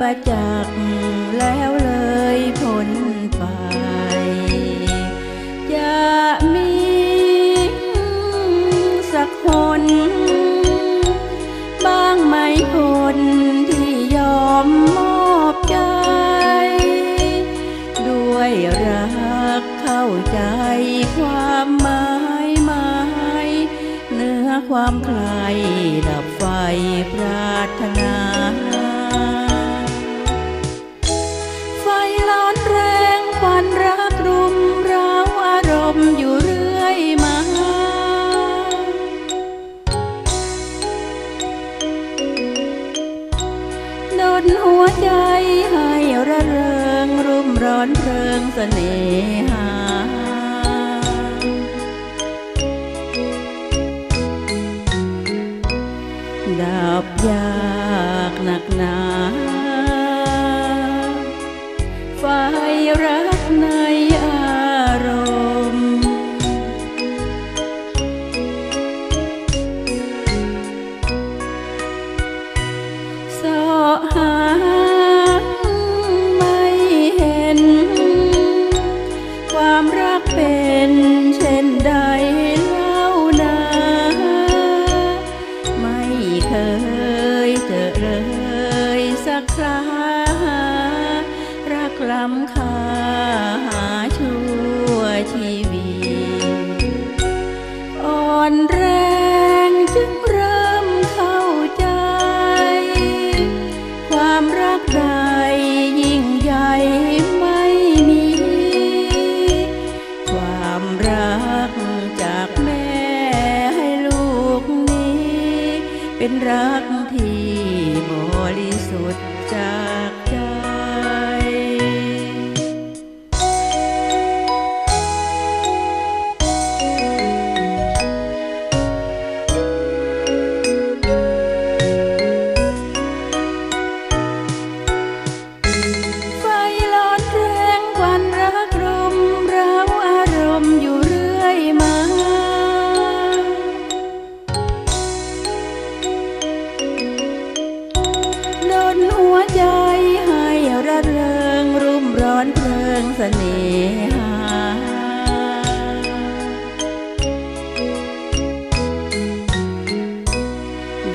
ประจักษ์แล้วเลยพ้นไปจะมีสักคนบ้างไหมคนที่ยอมมอบใจ ด้วยรักเข้าใจความหมายหมายเนื้อความใครดับไฟปรารถนา สน่หา ดับยากหนักหนา ไฟรักใน เคยเจอเลยสักครารักล้ำค่า เป็นรัก เสน่หา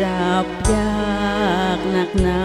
ดับยากหนักหนา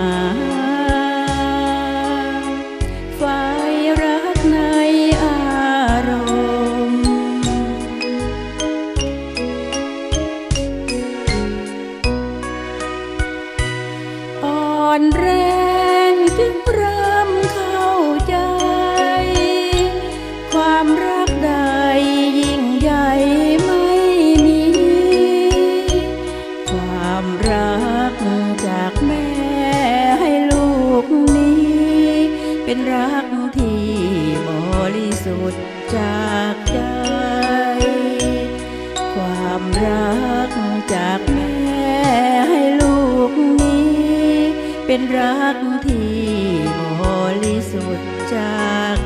เป็นรักที่บริสุทธิ์จากใจ ความรักจากแม่ให้ลูกนี้ เป็นรักที่บริสุทธิ์จาก